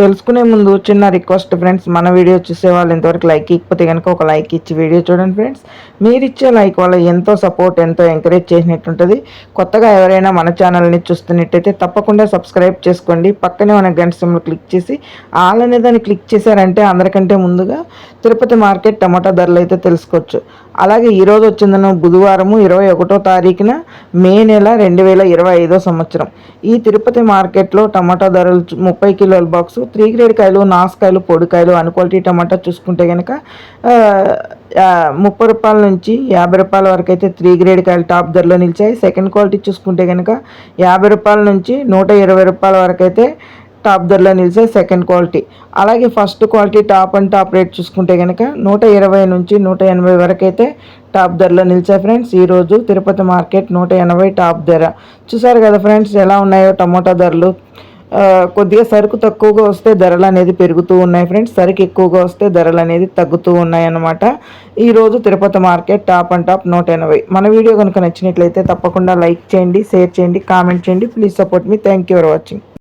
తెలుసుకునే ముందు చిన్న రిక్వెస్ట్ ఫ్రెండ్స్ మన వీడియో చూసే వాళ్ళు ఇంతవరకు లైక్ ఇకపోతే కనుక ఒక లైక్ ఇచ్చి వీడియో చూడండి ఫ్రెండ్స్ మీరు ఇచ్చే లైక్ వల్ల ఎంతో సపోర్ట్ ఎంతో ఎంకరేజ్ చేసినట్టుంటుంది. కొత్తగా ఎవరైనా మన ఛానల్ని చూస్తున్నట్టయితే తప్పకుండా సబ్స్క్రైబ్ చేసుకోండి. పక్కనే మన గంట సిమ్లు క్లిక్ చేసి ఆల్ అనే దాన్ని క్లిక్ చేశారంటే అందరికంటే ముందుగా తిరుపతి మార్కెట్ టమాటా ధరలు అయితే తెలుసుకోవచ్చు. అలాగే ఈరోజు వచ్చిందను బుధవారము ఇరవై ఒకటో తారీఖున మే నెల రెండు వేల ఇరవై ఐదో సంవత్సరం. ఈ తిరుపతి మార్కెట్లో టమాటా ధరలు ముప్పై కిలోల బాక్స్ త్రీ గ్రేడ్ కాయలు నాసుకాయలు పొడికాయలు అన్ క్వాలిటీ టమాటా చూసుకుంటే కనుక ముప్పై రూపాయల నుంచి యాభై రూపాయల వరకు అయితే త్రీ గ్రేడ్ కాయలు టాప్ ధరలో నిలిచాయి. సెకండ్ క్వాలిటీ చూసుకుంటే కనుక యాభై రూపాయల నుంచి నూట ఇరవై రూపాయల వరకు అయితే టాప్ ధరలో నిలిచే సెకండ్ క్వాలిటీ. అలాగే first quality top and top rate చూసుకుంటే కనుక నూట ఇరవై నుంచి నూట ఎనభై వరకు అయితే టాప్ ధరలో నిలిచే ఫ్రెండ్స్. ఈరోజు తిరుపతి మార్కెట్ నూట ఎనభై టాప్ ధర. చూసారు కదా ఫ్రెండ్స్ ఎలా ఉన్నాయో టమోటా ధరలు. కొద్దిగా సరుకు తక్కువగా వస్తే ధరలు అనేది పెరుగుతూ ఉన్నాయి ఫ్రెండ్స్. సరుకు ఎక్కువగా వస్తే ధరలు అనేది తగ్గుతూ ఉన్నాయి అన్నమాట. ఈరోజు Tirupati market top and top నూట ఎనభై. మన వీడియో కనుక నచ్చినట్లయితే తప్పకుండా లైక్ చేయండి షేర్ చేయండి కామెంట్ చేయండి. Please support me. Thank you for watching.